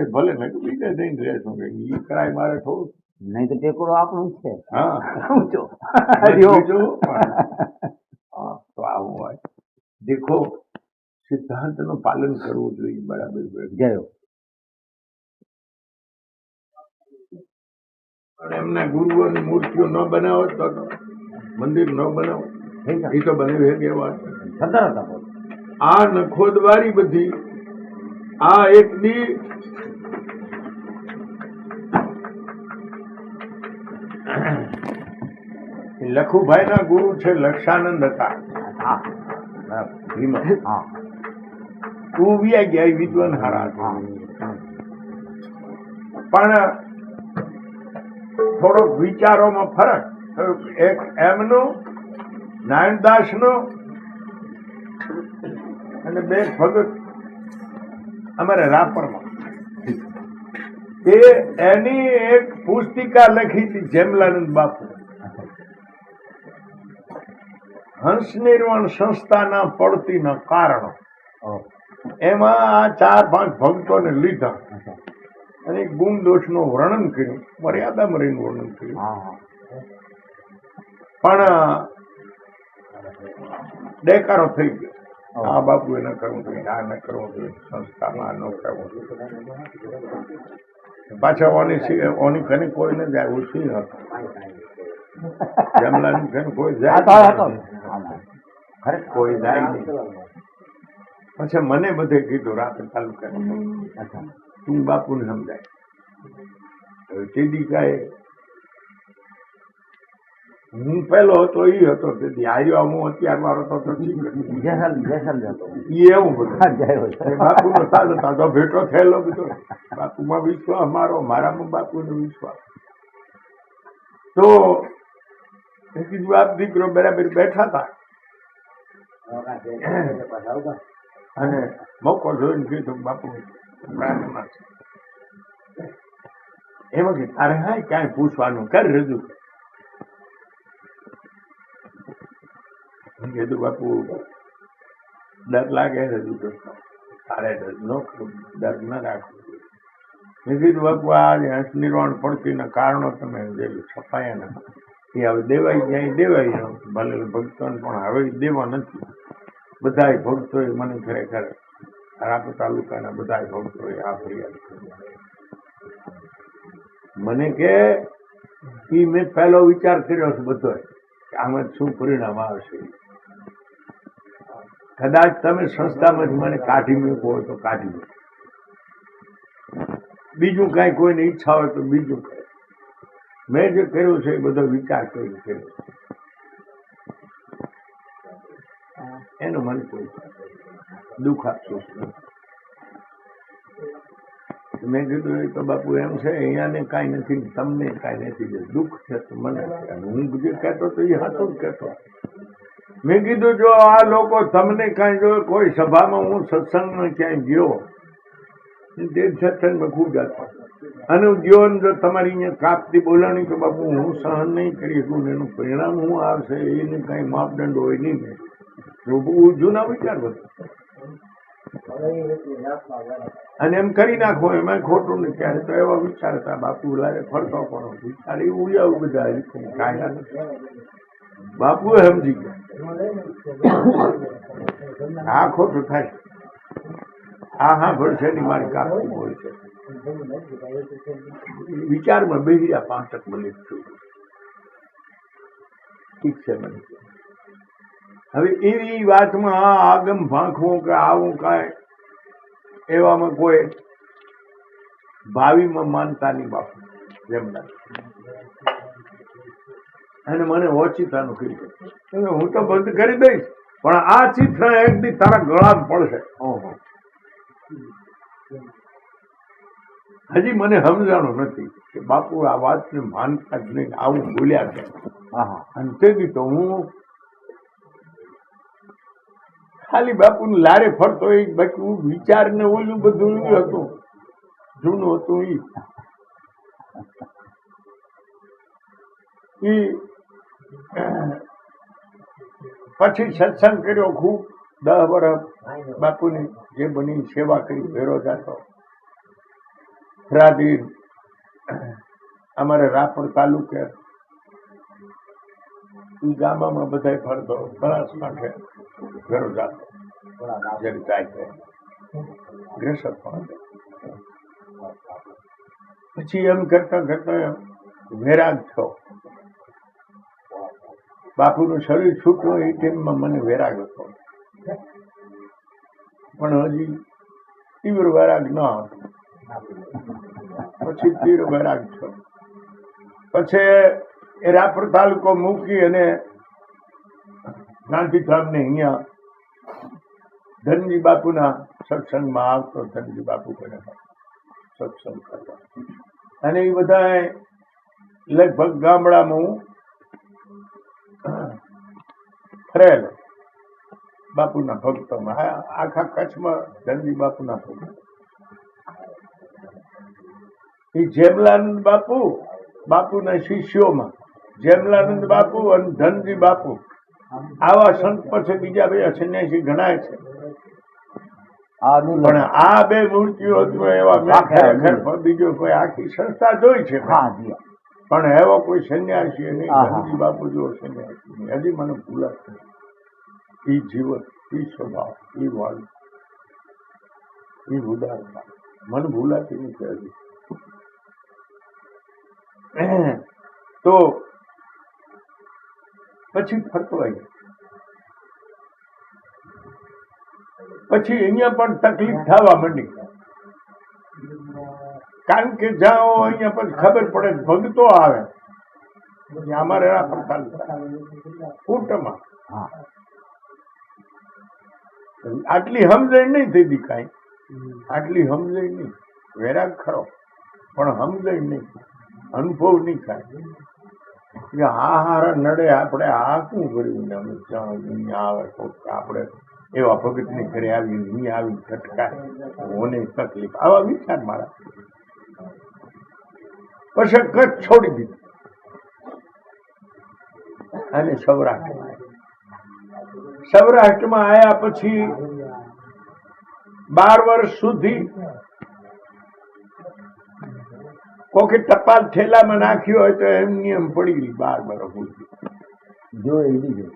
કે ભલે મેં બીજે જઈને રહેશું કે ઈ કરાય મારે થોડું. નહીં તો ટેકોડો આપણું જ છે. તો આવું હોય. દેખો સિદ્ધાંતનું પાલન કરવું જોઈએ બરાબર ગયો પણ એમના ગુરુઓની મૂર્તિઓ ન બનાવો તો મંદિર ન બનાવો. એ તો બનાવી છે આ નખોદવારી બધી આ એક દી લખુભાઈ ના ગુરુ છે લક્ષાનંદ હતા. હા. ઉવ્યા ગયા વિદ્વાન હારા પણ થોડોક વિચારોમાં ફરક. એક એમનો નારાયણદાસનો અને બે ભગત અમારે રાપરમાં. એ એની એક પુસ્તિકા લખી હતી જેમલાનંદ બાપુ. હંસ નિર્વાણ સંસ્થાના પડતીના કારણો. એમાં આ ચાર પાંચ ભક્તોને લીધા. અને ગુણ દોષનું વર્ણન કર્યું. મર્યાદા મરીનું વર્ણન કર્યું. પણ ડેકારો થઈ ગયો. આ બાપુ એ ન કરવું જોઈએ આ ન કરવું જોઈએ સંસ્થામાં ન કરવું જોઈએ. પાછા ઓની ઓની કને કોઈ ન જાય ઓછી હતો જમલાની કને કોઈ જાય કોઈ જાય નહીં. પછી મને બધે કીધું રાતે તાલુકાને. કરે તું બાપુને સમજાય. હવે તેદી કાંઈ હું પહેલો હતો એ હતો. તેથી આર્યો હું અત્યાર મારો તો તો ઠીક હતી. ઈ એવું બધું બાપુ નો. એ સાલો તાતો ભેટો થયેલો બધો. બાપુમાં વિશ્વાસ મારો મારામાં બાપુનો વિશ્વાસ. તો કીધું આપ દીકરો બરાબર બેઠા હતા. અને મોકો જોઈને કીધું બાપુ એમાં કે તારે હા ક્યાંય પૂછવાનું? કર રજૂ. કર. મેં કીધું બાપુ ડર લાગે રજૂ તો તારે ડર ન ડર ન રાખવું. મેં કીધું, બાપુ, આ હંસ નિર્વાણ પડતીના કારણો તમે જે છપાયા ના, એ હવે દેવાય દેવાઈ ગયા. ભલે ભક્તોને પણ હવે દેવા નથી બધાય ભક્તોએ મને ખરેખર રાપર તાલુકાના બધાય ભક્તોએ આ ફરિયાદ મને કે, ઈ મેં પહેલો વિચાર કર્યો છે બધો આમાં શું પરિણામ આવશે કદાચ તમે સંસ્થામાંથી મને કાઢી મૂકો હોય તો કાઢી મૂકો. બીજું કાંઈ કોઈને ઈચ્છા હોય તો બીજું કરે મેં જે કર્યું છે એ બધો વિચાર કરી કર્યો એનું મને કોઈ દુઃખ આપતું મેં કીધું, એ તો બાપુ એમ છે, અહીંયાને કાંઈ નથી, તમને કાંઈ નથી દુઃખ છે તો મને હું જે કહેતો તો એ હતો જ કહેતો. મેં કીધું, જો આ લોકો તમને કાંઈ જો કોઈ સભામાં હું સત્સંગમાં ક્યાંય ગયો તે સત્સંગમાં ખૂબ જતો. અને હું ગયો ને જો તમારી અહીંયા કાપતી બોલાણી કે બાપુ, હું સહન નહીં કરી શકું એનું પરિણામ શું આવશે? એને કાંઈ માપદંડ હોય નહીં મેં બહુ જૂના વિચાર બધા અને એમ કરી નાખો એમાં ખોટું નહીં. ત્યારે તો એવા વિચાર હતા, બાપુ, લારે ફરતો પણ વિચાર એવું આવું બધા કાંઈ બાપુએ સમજી ગયા. આ ખોટું થાય. હા હા ભરશે ની મારી કાપી બોલ છે. વિચારમાં બેસી ગયા પાંસઠ મિનિટ છું ઠીક છે, મને હવે એવી વાતમાં આ આગમ ભાંખવું કે આવું કાંઈ, એવામાં કોઈ ભાવિમાં માનતા નહીં બાપુ. જેમના અને મને ઓછીતાનું કીધું. હું તો બંધ કરી દઈશ. પણ આ ચિત્ર એક દી તારા ગળા પડશે. ઓહો. હજી મને સમજાણું નથી કે બાપુ આ વાતને માનતા જ નહીં આવું બોલ્યા છે. હા હા અને તેથી તો હું ખાલી બાપુને લારે ફરતો એ બાકી હું વિચાર ને ઓલું બધું હતું. જૂનું હતું ઈ. ઈ પછી સત્સંગ કર્યો ખૂબ. દસ વર્ષ બાપુની જે બની સેવા કરી, ભેરો જાતો. રાધી, અમારે રાપર તાલુકે ગામમાં બધા ફરતો બનાસકાંઠે ઘરો જાતો. જેમ જાય છે ગ્રેસર પણ પછી એમ કરતા કરતા વૈરાગ થયો. બાપુનું શરીર છૂટ્યું એ ટાઈમમાં મને વેરાગ હતો. પણ હજી તીવ્ર વૈરાગ ન હતો. પછી તીવ્ર વૈરાગ થયો. પછી એ રાપર તાલુકો મૂકી અને ગાંધીધામને અહીંયા ધનજી બાપુના સત્સંગમાં આવતો ધનજી બાપુ કરે સત્સંગ કરવા. અને એ બધા લગભગ ગામડામાં હું ફરેલો બાપુના ભક્તોમાં. આખા કચ્છમાં ધનજી બાપુના ભક્ત. એ જેમલાનંદ બાપુ બાપુના શિષ્યોમાં. જેમલાનંદ બાપુ અને ધનજી બાપુ. આવા સંત પછી બીજા બે સંન્યાસી ગણાય છે. આ પણ આ બે મૂર્તિઓ એવા બીજો કોઈ આખી સંસ્થા જોઈ છે? હા જી. પણ એવો કોઈ સંન્યાસી નહીં. ધનજી બાપુ જેવો સંન્યાસી નહીં. હજી મને ભૂલા એ ઈ જીવન એ સ્વભાવ એ વાણી એ ઉદારતા. મને ભૂલાતી નથી હજી. તો પછી ફરતો આવ્યો પછી અહીંયા પણ તકલીફ થવા માંડી. કારણ કે જાઓ અહીંયા પછી ખબર પડે ભગતો આવે. પછી અમારે એના પ્રકાર કુટમાં આટલી સમજણ નહીં થઈ કાંઈ આટલી સમજણ નહીં. વેરાગ ખરો. પણ સમજણ નહીં. અનુભવ નહીં થાય. હા હારા નડે આપણે આ શું કર્યું ને અમે અહીંયા આવે આપણે એવા ભગતની ઘરે આવી અહીંયા આવી ખટકાય ઓને તકલીફ. આવા વિચાર મારા. પછી કચ્છ છોડી દીધું. અને સૌરાષ્ટ્રમાં સૌરાષ્ટ્રમાં આવ્યા પછી બાર વર્ષ સુધી કોકે ટપાલ થેલામાં નાખ્યો હોય તો એમ પડી ગઈ બાર વર્ષ સુધી. જો એ બીજો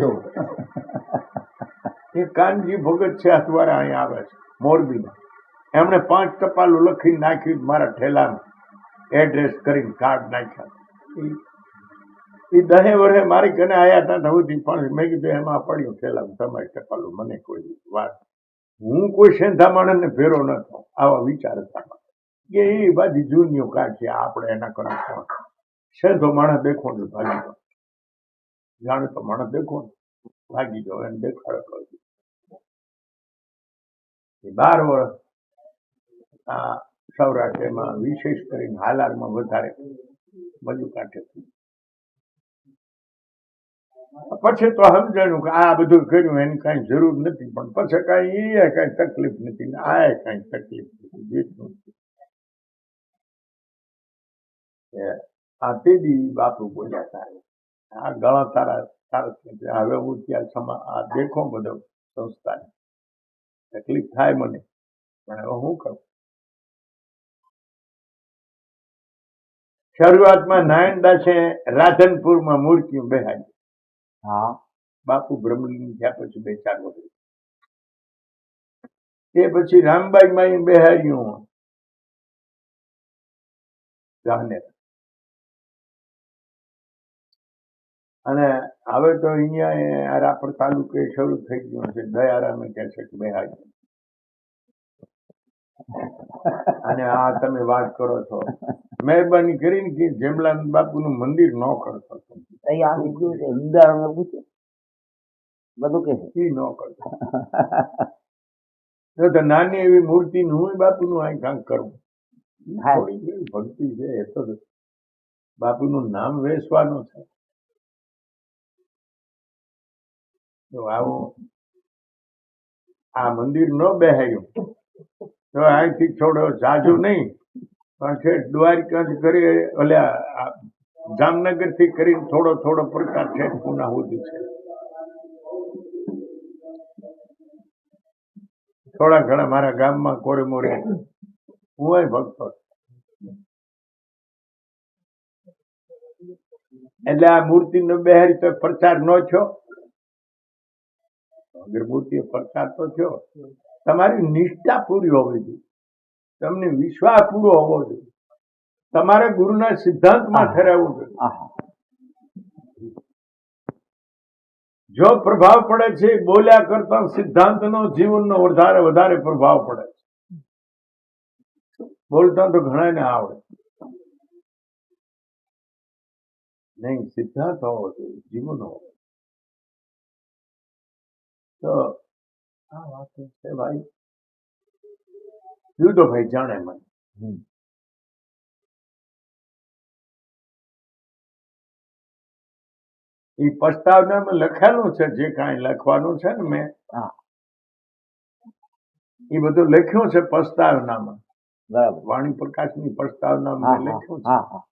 જો. એ કાનજી ભગત છે આ દ્વારા અહીંયા આવે છે. મોરબીમાં. એમણે પાંચ ટપાલું લખીને નાખ્યું મારા ઠેલામાં એડ્રેસ કરીને કાર્ડ નાખ્યા. ઈ દહે વર્ષે મારી કને આયા હતા સુધી પણ મેં કીધું, એમાં પડ્યું ઠેલામાં તમારી ટપાલું, મને કોઈ વાત હું કોઈ સેંધા માણસને ભેરો ન આવા વિચાર હતા કે એ બાજુ જૂનીઓ કાર્ડ છે, આપણે એના કરતા સેંધો માણસ દેખો ને ભાગી જાઓ જાણે તો માણસ દેખો ને, ભાગી જાઓ એને દેખાડો એ બાર વર્ષ સૌરાષ્ટ્રમાં વિશેષ કરીને હાલારમાં વધારે બધું કાઢે પછી તો સમજાણું કે આ બધું કર્યું, એની કાંઈ જરૂર નથી. પણ પછી કાંઈ એ કાંઈ તકલીફ નથી ને આ કાંઈ તકલીફ નથી. જેટલું આ તે દી બાપુ બોલ્યા તારે આ ગળા તારા તારા. હવે હું ત્યાં સમા, આ દેખો બધો સંસ્થાને. તકલીફ થાય મને. પણ હવે હું કરું? શરૂઆતમાં નારાયણદાસે રાધનપુરમાં મૂર્તિઓ બેહાડી. હા. બાપુ બ્રહ્મલીન થયા પછી બે ચાર વખત. તે પછી રામબાઈ માં બેહાર્યું જાને અને હવે તો અહીંયા રાપર તાલુકે શરૂ થઈ ગયું છે. દયારામે કહે છે કે બેહાડી અને આ તમે વાત કરો છો. મહેરબાની કરીને કે જેમલાનંદ બાપુનું મંદિર ન કરતો આ બીજું છે ઉદાહરણ પૂછે બધું કે છે. ઈ ન કરતો જો તો નાની એવી મૂર્તિ નું બાપુનું અહીં કાંક કરું? ભક્તિ છે એ તો બાપુનું નામ વેચવાનું છે. તો આવું આ મંદિર ન બેહાયું. તો અહીંથી છોડો જાજુ નહીં, પણ છે દ્વારકાથી કરી ઓલ્યા જામનગરથી કરીને થોડો થોડો પ્રકાર છે પુના સુધી છે. થોડા ઘણા મારા ગામમાં કોરે મોરે હું ભક્તો એટલે આ મૂર્તિ નો બહેરી તો પ્રચાર નો થયો? મૂર્તિ પ્રચાર તો થયો. તમારી નિષ્ઠા પૂરી હોવી જોઈએ. તમને વિશ્વાસ પૂરો હોવો જોઈએ. તમારે ગુરુના સિદ્ધાંતમાં ઠરાવવું જોઈએ. જો પ્રભાવ પડે છે બોલ્યા કરતા સિદ્ધાંતનો જીવનનો વધારે વધારે પ્રભાવ પડે છે. બોલતા તો ઘણાને આવડે. નહીં સિદ્ધાંત હોવો જોઈએ જીવન હોવો તો આ વાત છે ભાઈ. જુદો ભાઈ જાણે મને. એ પ્રસ્તાવનામાં લખેલું છે જે કાંઈ લખવાનું છે ને મેં. હા. એ બધું લખ્યું છે પ્રસ્તાવનામાં. બરાબર. વાણી પ્રકાશની પ્રસ્તાવનામાં લખ્યું છે. હા હા.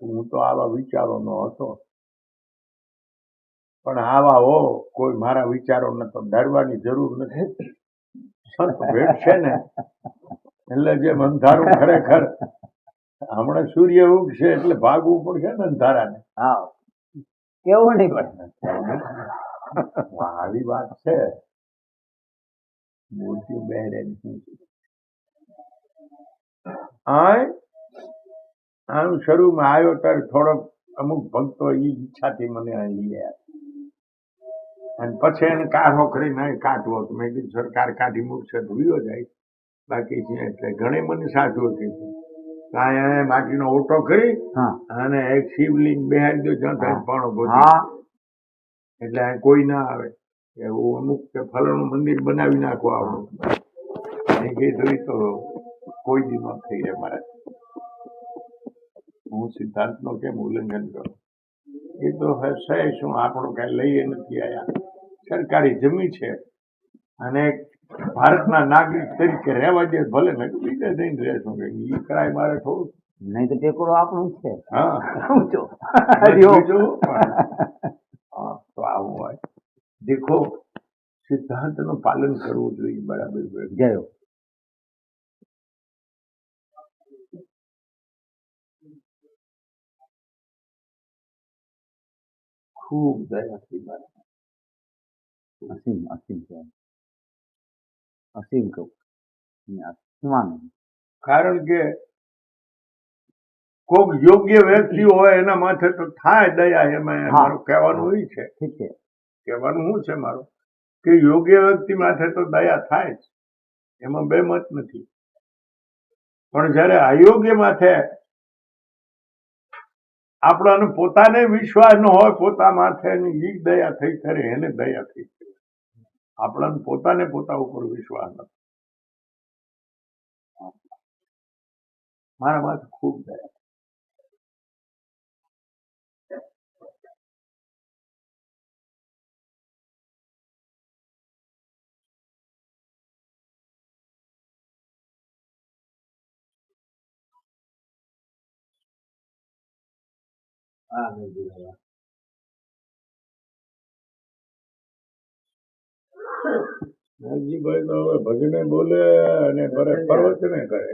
હું તો આવા વિચારોનો હતો. પણ આવા હો કોઈ મારા વિચારોને તો ડરવાની જરૂર નથી. ભેટ છે ને એટલે જે અંધારું ખરેખર હમણાં સૂર્ય ઉગશે એટલે ભાગવું પડશે ને અંધારાને. હા કેવું નહીં પડે. આવી વાત છે. મૂર્તિ બહેરે આય આમ શરૂમાં આવ્યો ત્યારે થોડોક અમુક ભક્તો એ ઈચ્છાથી મને અહીં લઈ આવ્યા. અને પછી એને કાઢો કરીને અહીં કાઢવો તો મેં કીધું સરકાર કાઢી મૂકશે તો વિયો જાય. બાકી છે એટલે ઘણી મને સાચું કીધું કાંઈ માટીનો ઓટો કરી હા. અને એક શિવલિંગ બેહાડી દો જ્યાં ત્યાં પણ એટલે કોઈ ના આવે. એવું અમુક કે ફલાણું મંદિર બનાવી નાખો આપણું અહીં કીધું તો કોઈ દી ન થઈ રહે મારે. હું સિદ્ધાંતનો કેમ ઉલ્લંઘન કરું? એ તો હશે શું? આપણું કઈ લઈએ નથી આયા. સરકારી જમીન છે. અને ભારતના નાગરિક તરીકે રહેવા દે ભલે મેં બીજે જઈને રહેશું કે? એ કરાય મારે થોડું. નહીં તો ટેકડો આપણું જ છે. હા. તો આવું હોય. દેખો સિદ્ધાંતનું પાલન કરવું જોઈએ બરાબર બરાબર. ખૂબ દયાથી મારે. અસીમ અસીમ છે અસીમ કહું અને આસમાન કારણ કે કોક યોગ્ય વ્યક્તિ હોય એના માથે તો થાય દયા એમાં મારું કહેવાનું એ છે. ઠીક છે. કહેવાનું શું છે મારું? કે યોગ્ય વ્યક્તિ માથે તો દયા થાય જ. એમાં બે મત નથી. પણ જ્યારે અયોગ્ય માથે આપણાને પોતાને વિશ્વાસ ન હોય, પોતા માથે એની દયા થઈ ખરે, એને દયા થઈ ખરે. આપણાને પોતાને પોતા ઉપર વિશ્વાસ નથી. મારા માથે ખૂબ દયા. હા નજીકવાળા. નરજીભાઈ તો હવે ભજને બોલે અને પર્વત ને કરે.